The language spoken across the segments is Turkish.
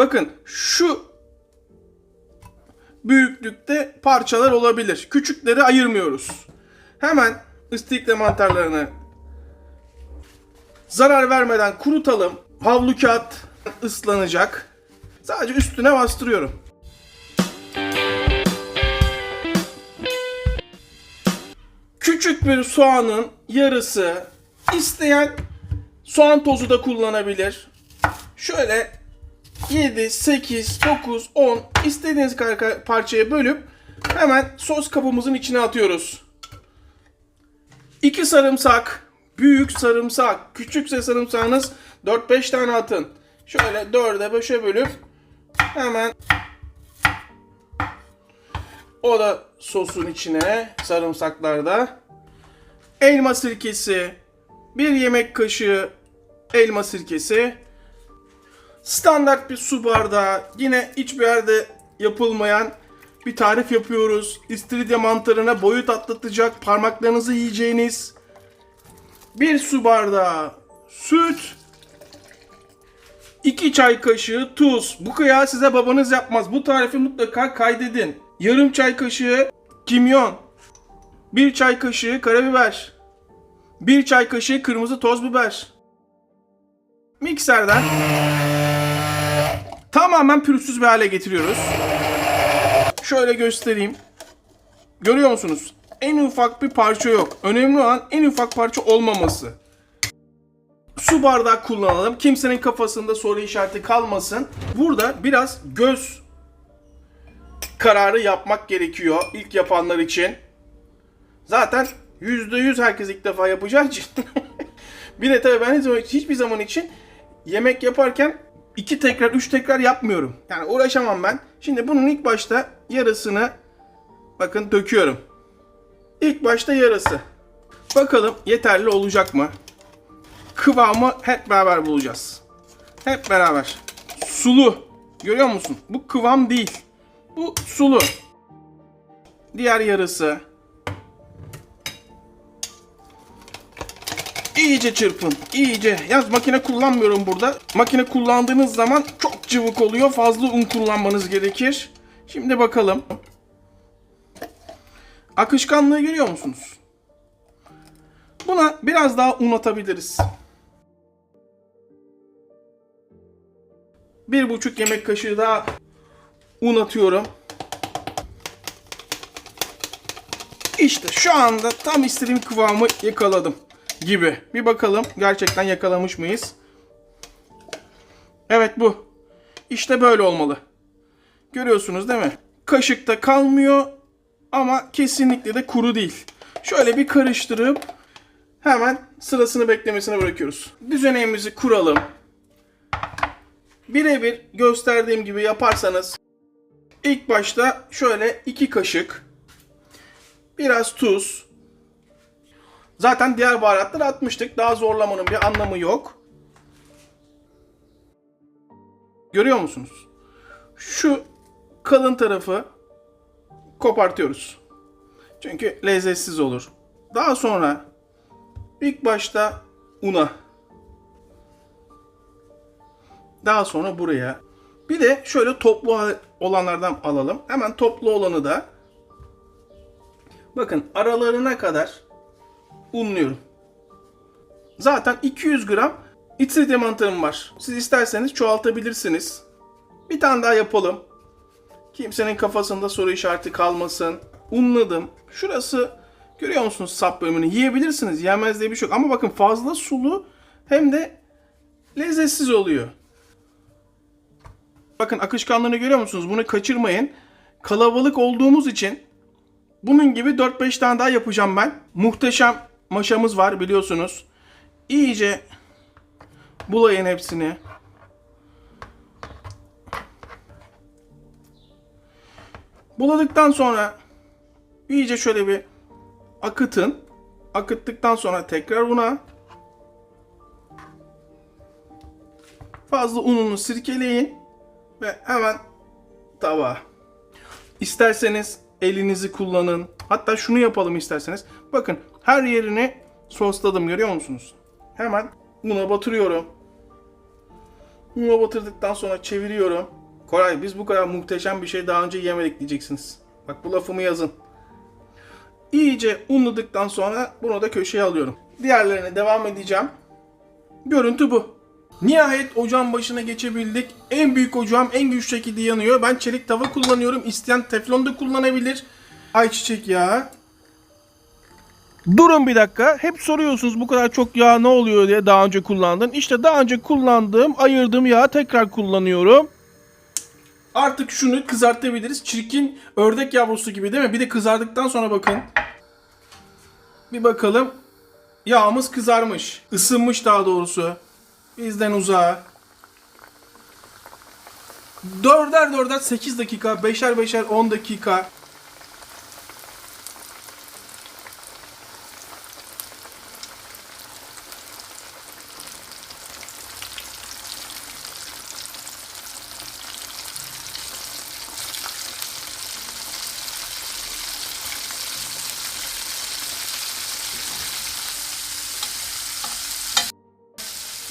Bakın şu büyüklükte parçalar olabilir. Küçükleri ayırmıyoruz. Hemen ıstıkle mantarlarını zarar vermeden kurutalım. Havlu kağıt ıslanacak. Sadece üstüne bastırıyorum. Küçük bir soğanın yarısı. İsteyen soğan tozu da kullanabilir. Şöyle 7, 8, 9, 10 istediğiniz parçaya bölüp hemen sos kabımızın içine atıyoruz. 2 sarımsak, büyük sarımsak, küçükse sarımsağınız 4-5 tane atın. Şöyle 4'e 5'e bölüp hemen o da sosun içine sarımsaklarda. Elma sirkesi, bir yemek kaşığı elma sirkesi, standart bir su bardağı, yine hiçbir yerde yapılmayan bir tarif yapıyoruz. İstiridye mantarına boyut atlatacak, parmaklarınızı yiyeceğiniz bir su bardağı süt, 2 çay kaşığı tuz. Bu kıyağı size babanız yapmaz. Bu tarifi mutlaka kaydedin. Yarım çay kaşığı kimyon. 1 çay kaşığı karabiber. 1 çay kaşığı kırmızı toz biber. Mikserden tamamen pürüzsüz bir hale getiriyoruz. Şöyle göstereyim. Görüyor musunuz? En ufak bir parça yok. Önemli olan en ufak parça olmaması. Su bardağı kullanalım. Kimsenin kafasında soru işareti kalmasın. Burada biraz göz kararı yapmak gerekiyor ilk yapanlar için. Zaten %100 herkes ilk defa yapacağı için. bir de tabii ben hiç- hiçbir zaman için yemek yaparken iki tekrar, üç tekrar yapmıyorum. Yani uğraşamam ben. Şimdi bunun ilk başta yarısını bakın döküyorum. İlk başta yarısı. Bakalım yeterli olacak mı? Kıvamı hep beraber bulacağız. Hep beraber. Sulu. Görüyor musun? Bu kıvam değil. Bu sulu. Diğer yarısı. İyice çırpın. iyice. Yaz makine kullanmıyorum burada. Makine kullandığınız zaman çok cıvık oluyor. Fazla un kullanmanız gerekir. Şimdi bakalım. Akışkanlığı görüyor musunuz? Buna biraz daha un atabiliriz. Bir buçuk yemek kaşığı daha un atıyorum. İşte şu anda tam istediğim kıvamı yakaladım gibi. Bir bakalım gerçekten yakalamış mıyız? Evet bu. İşte böyle olmalı. Görüyorsunuz değil mi? Kaşıkta kalmıyor ama kesinlikle de kuru değil. Şöyle bir karıştırıp hemen sırasını beklemesine bırakıyoruz. Düzeneğimizi kuralım. Birebir gösterdiğim gibi yaparsanız ilk başta şöyle iki kaşık biraz tuz zaten diğer baharatları atmıştık. Daha zorlamanın bir anlamı yok. Görüyor musunuz? Şu kalın tarafı kopartıyoruz. Çünkü lezzetsiz olur. Daha sonra ilk başta una daha sonra buraya. Bir de şöyle toplu olanlardan alalım. Hemen toplu olanı da bakın aralarına kadar unluyorum. Zaten 200 gram itirde mantarım var. Siz isterseniz çoğaltabilirsiniz. Bir tane daha yapalım. Kimsenin kafasında soru işareti kalmasın. Unladım. Şurası görüyor musunuz sap bölümünü? Yiyebilirsiniz. Yemez diye bir şey yok. Ama bakın fazla sulu hem de lezzetsiz oluyor. Bakın akışkanlığını görüyor musunuz? Bunu kaçırmayın. Kalabalık olduğumuz için bunun gibi 4-5 tane daha yapacağım ben. Muhteşem maşamız var biliyorsunuz. İyice bulayın hepsini. Buladıktan sonra iyice şöyle bir akıtın. Akıttıktan sonra tekrar una. Fazla ununu sirkeleyin ve hemen tabağa. İsterseniz elinizi kullanın. Hatta şunu yapalım isterseniz. Bakın her yerini sosladım görüyor musunuz? Hemen una batırıyorum. Una batırdıktan sonra çeviriyorum. Koray biz bu kadar muhteşem bir şey daha önce yemedik diyeceksiniz. Bak bu lafımı yazın. İyice unladıktan sonra bunu da köşeye alıyorum. Diğerlerine devam edeceğim. Görüntü bu. Nihayet ocağın başına geçebildik. En büyük ocağım en güçlü şekilde yanıyor. Ben çelik tava kullanıyorum. İsteyen teflon da kullanabilir. Ayçiçek yağı. Durun bir dakika. Hep soruyorsunuz bu kadar çok yağ ne oluyor diye daha önce kullandın. İşte daha önce kullandığım, ayırdığım yağı tekrar kullanıyorum. Artık şunu kızartabiliriz. Çirkin ördek yavrusu gibi değil mi? Bir de kızardıktan sonra bakın. Bir bakalım. Yağımız kızarmış. Isınmış daha doğrusu. Bizden uzağa. Dörder dörder 8 dakika, beşer beşer 10 dakika.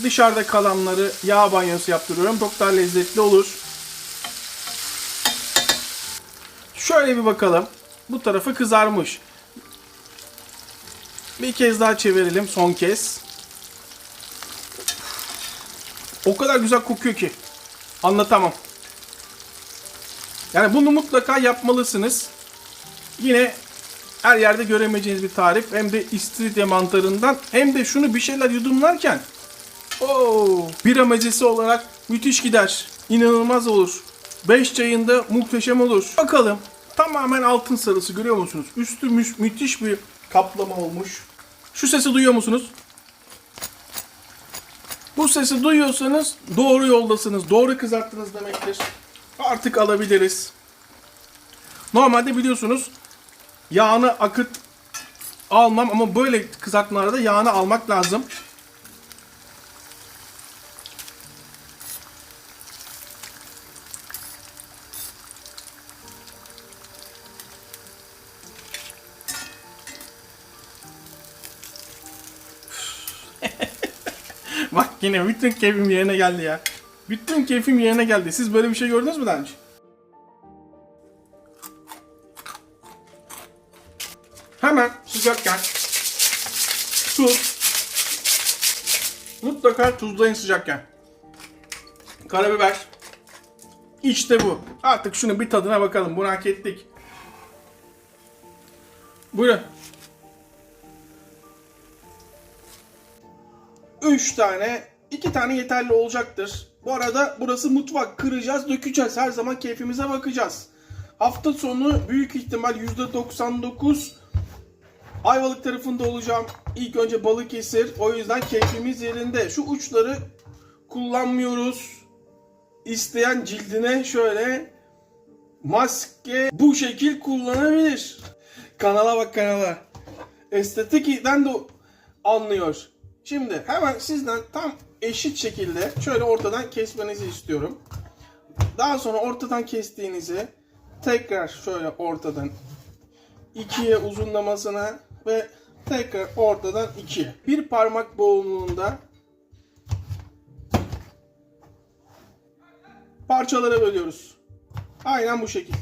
Dışarıda kalanları yağ banyosu yaptırıyorum. Çok daha lezzetli olur. Şöyle bir bakalım. Bu tarafı kızarmış. Bir kez daha çevirelim son kez. O kadar güzel kokuyor ki. Anlatamam. Yani bunu mutlaka yapmalısınız. Yine her yerde göremeyeceğiniz bir tarif. Hem de istiridye mantarından hem de şunu bir şeyler yudumlarken Oo, bira mezesi olarak müthiş gider. İnanılmaz olur. 5 çayında muhteşem olur. Bakalım. Tamamen altın sarısı görüyor musunuz? Üstü mü- müthiş bir kaplama olmuş. Şu sesi duyuyor musunuz? Bu sesi duyuyorsanız doğru yoldasınız. Doğru kızarttınız demektir. Artık alabiliriz. Normalde biliyorsunuz yağını akıt almam ama böyle kızartmalarda yağını almak lazım. Bak yine bütün keyfim yerine geldi ya. Bütün keyfim yerine geldi. Siz böyle bir şey gördünüz mü daha önce? Hemen sıcakken tuz mutlaka tuzlayın sıcakken. Karabiber İşte bu. Artık şunu bir tadına bakalım. Bunu hak ettik. Buyurun. 3 tane, 2 tane yeterli olacaktır. Bu arada burası mutfak. Kıracağız, dökeceğiz. Her zaman keyfimize bakacağız. Hafta sonu büyük ihtimal %99 Ayvalık tarafında olacağım. İlk önce Balıkesir. O yüzden keyfimiz yerinde. Şu uçları kullanmıyoruz. İsteyen cildine şöyle maske bu şekil kullanabilir. Kanala bak kanala. Estetikten de anlıyor. Şimdi hemen sizden tam eşit şekilde şöyle ortadan kesmenizi istiyorum. Daha sonra ortadan kestiğinizi tekrar şöyle ortadan ikiye uzunlamasına ve tekrar ortadan ikiye. Bir parmak boğumluğunda parçalara bölüyoruz. Aynen bu şekil.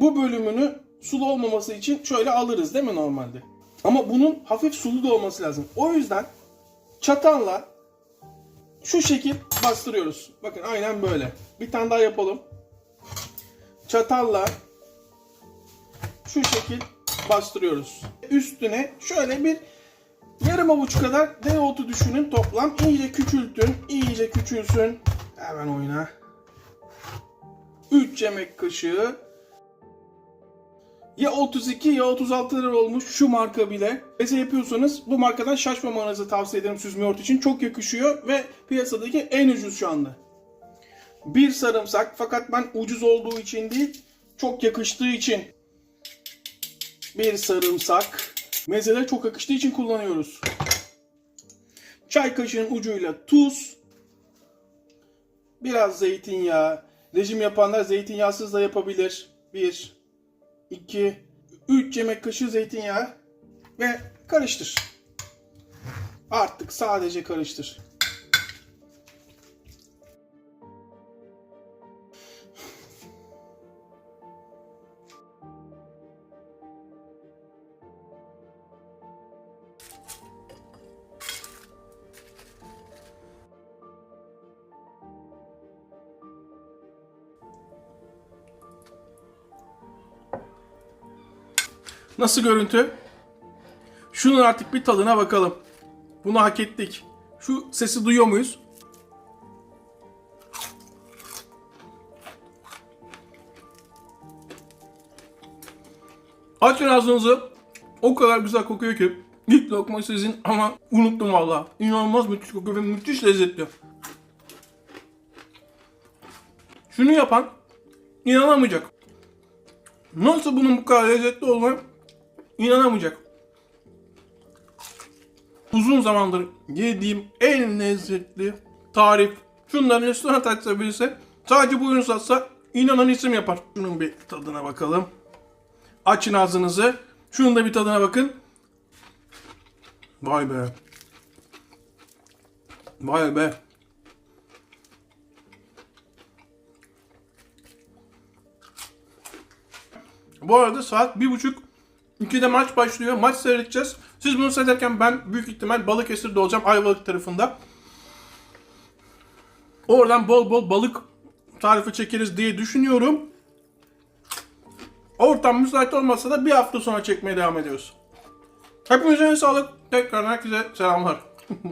Bu bölümünü sulu olmaması için şöyle alırız değil mi normalde? Ama bunun hafif sulu da olması lazım. O yüzden çatalla şu şekil bastırıyoruz. Bakın aynen böyle. Bir tane daha yapalım. Çatalla şu şekil bastırıyoruz. Üstüne şöyle bir yarım avuç kadar dereotu düşünün toplam. İyice küçültün. iyice küçülsün. Hemen oyna. 3 yemek kaşığı ya 32 ya 36 lira olmuş şu marka bile. Meze yapıyorsanız bu markadan şaşmamanızı tavsiye ederim süzme yoğurt için. Çok yakışıyor ve piyasadaki en ucuz şu anda. Bir sarımsak fakat ben ucuz olduğu için değil çok yakıştığı için bir sarımsak mezede çok yakıştığı için kullanıyoruz. Çay kaşığının ucuyla tuz, biraz zeytinyağı. Rejim yapanlar zeytinyağsız da yapabilir. 1 2 3 yemek kaşığı zeytinyağı ve karıştır. Artık sadece karıştır. Nasıl görüntü? Şunun artık bir tadına bakalım. Bunu hak ettik. Şu sesi duyuyor muyuz? Açın ağzınızı. O kadar güzel kokuyor ki. İlk lokma sizin ama unuttum valla. İnanılmaz müthiş kokuyor ve müthiş lezzetli. Şunu yapan inanamayacak. Nasıl bunun bu kadar lezzetli olduğunu inanamayacak. Uzun zamandır yediğim en lezzetli tarif. Şunların restoran açabilse sadece bu ürünü satsa inanan isim yapar. Şunun bir tadına bakalım. Açın ağzınızı. Şunun da bir tadına bakın. Vay be. Vay be. Bu arada saat bir buçuk 2'de maç başlıyor. Maç seyredeceğiz. Siz bunu seyrederken ben büyük ihtimal Balıkesir'de olacağım. Ayvalık tarafında. Oradan bol bol balık tarifi çekeriz diye düşünüyorum. Ortam müsait olmasa da bir hafta sonra çekmeye devam ediyoruz. Hepinize sağlık. Tekrar herkese selamlar.